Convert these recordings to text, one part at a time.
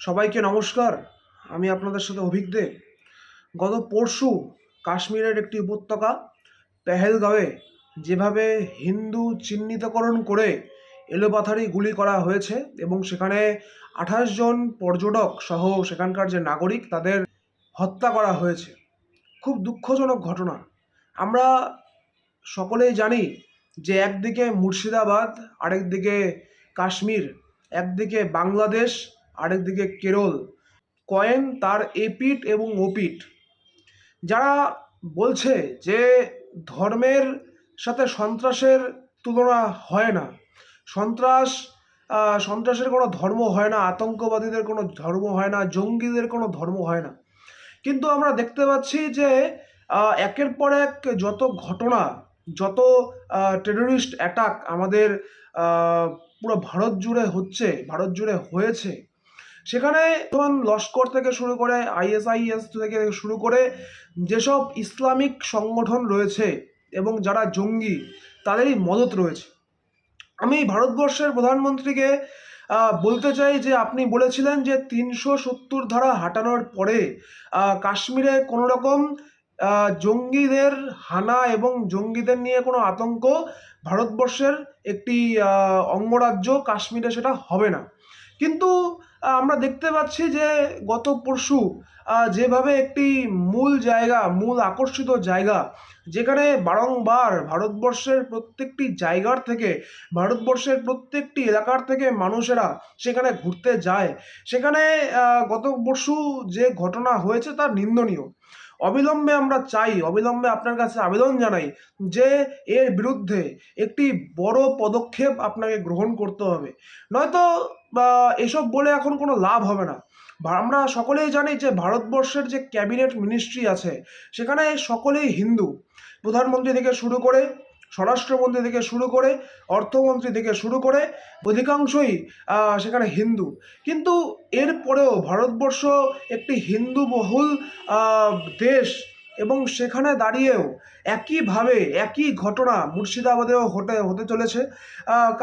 সবাইকে নমস্কার। আমি আপনাদের সাথে অভিজ্ঞদেব গত পরশু কাশ্মীরের একটি উপত্যকা, পেহেলগাঁওয়ে, যেভাবে হিন্দু চিহ্নিতকরণ করে এলোপাথারি গুলি করা হয়েছে এবং সেখানে আঠাশ জন পর্যটক সহ সেখানকার যে নাগরিক, তাদের হত্যা করা হয়েছে। খুব দুঃখজনক ঘটনা। আমরা সকলেই জানি যে একদিকে মুর্শিদাবাদ, আরেকদিকে কাশ্মীর, একদিকে বাংলাদেশ আরেকদিকে কেরল। কয়েন তার এপিট এবং ওপিট যারা বলছে যে ধর্মের সাথে সন্ত্রাসের তুলনা হয় না, সন্ত্রাস সন্ত্রাসের কোনো ধর্ম হয় না, আতঙ্কবাদীদের কোনো ধর্ম হয় না, জঙ্গিদের কোনো ধর্ম হয় না। কিন্তু আমরা দেখতে পাচ্ছি যে একের পর এক যত ঘটনা, যত টেররিস্ট অ্যাটাক আমাদের পুরো ভারত জুড়ে হচ্ছে, ভারত জুড়ে হয়েছে সেখানে ধরুন লস্কর থেকে শুরু করে আইএসআইএস থেকে শুরু করে যেসব ইসলামিক সংগঠন রয়েছে এবং যারা জঙ্গি, তাদেরই মদত রয়েছে। আমি ভারতবর্ষের প্রধানমন্ত্রীকে বলতে চাই যে আপনি বলেছিলেন যে তিনশো সত্তর ধারা হাঁটানোর পরে কাশ্মীরে কোনো রকম জঙ্গিদের হানা এবং জঙ্গিদের নিয়ে কোনো আতঙ্ক ভারতবর্ষের একটি অঙ্গরাজ্য কাশ্মীরে সেটা হবে না। কিন্তু আমরা দেখতে পাচ্ছি যে গত পরশু যেভাবে একটি মূল জায়গা, মূল আকর্ষিত জায়গা, যেখানে বারংবার ভারতবর্ষের প্রত্যেকটি জায়গার থেকে, ভারতবর্ষের প্রত্যেকটি এলাকার থেকে মানুষেরা সেখানে ঘুরতে যায়। সেখানে গত পরশু যে ঘটনা হয়েছে তা নিন্দনীয়। অবিলম্বে আমরা চাই, অবিলম্বে আপনার কাছে আবেদন জানাই যে এর বিরুদ্ধে একটি বড় পদক্ষেপ আপনাকে গ্রহণ করতে হবে। নয়তো এসব বলে এখন কোনো লাভ হবে না। আমরা সকলেই জানি যে ভারতবর্ষের যে ক্যাবিনেট মিনিস্ট্রি আছে, সেখানে সকলেই হিন্দু। প্রধানমন্ত্রী থেকে শুরু করে স্বরাষ্ট্রমন্ত্রী থেকে শুরু করে, অর্থমন্ত্রী থেকে শুরু করে, অধিকাংশই সেখানে হিন্দু। কিন্তু এরপরেও ভারতবর্ষ একটি হিন্দু বহুল দেশ এবং সেখানে দাঁড়িয়েও একইভাবে একই ঘটনা মুর্শিদাবাদেও হতে হতে চলেছে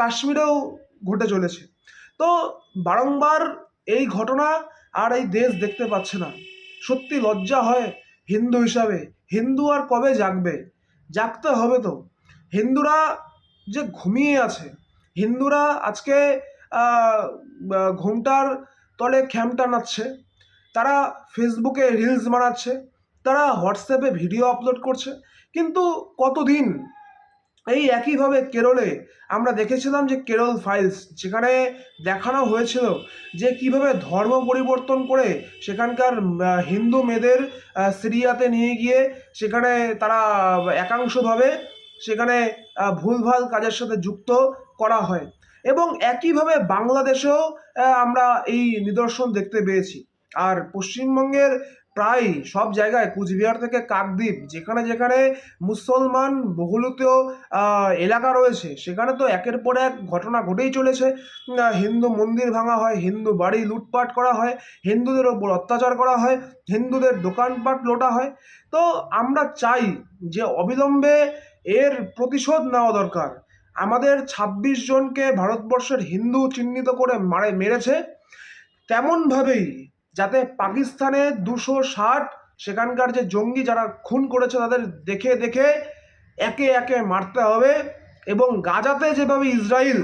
কাশ্মীরেও ঘটে চলেছে। তো বারংবার এই ঘটনা আর এই দেশ দেখতে পাচ্ছে না। সত্যি লজ্জা হয় হিন্দু হিসাবে। হিন্দু আর কবে জাগবে? জাগতে হবে তো। হিন্দুরা যে ঘুমিয়ে আছে, হিন্দুরা আজকে ঘুমটার তলে খ্যামটা নাচ্ছে তারা ফেসবুকে রিলস বানাচ্ছে, তারা হোয়াটসঅ্যাপে ভিডিও আপলোড করছে, কিন্তু কতদিন এই একইভাবে কেরলে আমরা দেখেছিলাম যে কেরল ফাইলস, যেখানে দেখানো হয়েছিল যে কীভাবে ধর্ম পরিবর্তন করে সেখানকার হিন্দু মেয়েদের সিরিয়াতে নিয়ে গিয়ে সেখানে তারা একাংশভাবে সেখানে ভুলভাল কাজের সাথে যুক্ত করা হয়। এবং একইভাবে বাংলাদেশেও আমরা এই নিদর্শন দেখতে পেয়েছি। আর পশ্চিমবঙ্গের প্রায় সব জায়গায় কুচবিহার থেকে কাকদ্বীপ, যেখানে যেখানে মুসলমান বহুলিত এলাকা রয়েছে, সেখানে তো একের পর এক ঘটনা ঘটেই চলেছে। হিন্দু মন্দির ভাঙা হয়, হিন্দু বাড়ি লুটপাট করা হয়, হিন্দুদের ওপর অত্যাচার করা হয়, হিন্দুদের দোকানপাট লোটা হয়। তো আমরা চাই যে অবিলম্বে এর প্রতিশোধ নেওয়া দরকার। আমাদের ছাব্বিশ জনকে ভারতবর্ষের হিন্দু চিহ্নিত করে মারে, মেরেছে। তেমনভাবেই যাতে পাকিস্তানে দুশো ষাট সেখানকার যে জঙ্গি যারা খুন করেছে তাদের দেখে দেখে একে একে মারতে হবে এবং গাজাতে যেভাবে ইসরায়েল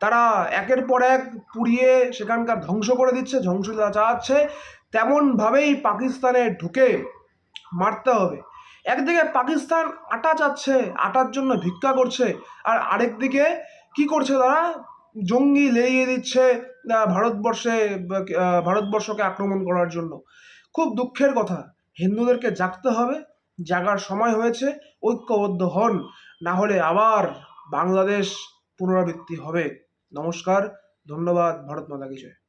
তারা একের পর এক পুড়িয়ে সেখানকার ধ্বংস করে দিচ্ছে ধ্বংস চালাচ্ছে, তেমনভাবেই পাকিস্তানে ঢুকে মারতে হবে। একদিকে পাকিস্তান আটা চাচ্ছে, আটার জন্য ভিক্ষা করছে, আর আরেকদিকে কি করছে তারা? জঙ্গি লেগে দিচ্ছে ভারতবর্ষে ভারতবর্ষকে আক্রমণ করার জন্য। খুব দুঃখের কথা, হিন্দুদেরকে জাগতে হবে, জাগার সময় হয়েছে, ঐক্যবদ্ধ হন, না হলে আবার বাংলাদেশ পুনরাবৃত্তি হবে। নমস্কার, ধন্যবাদ, ভারত মাতা কি জয়।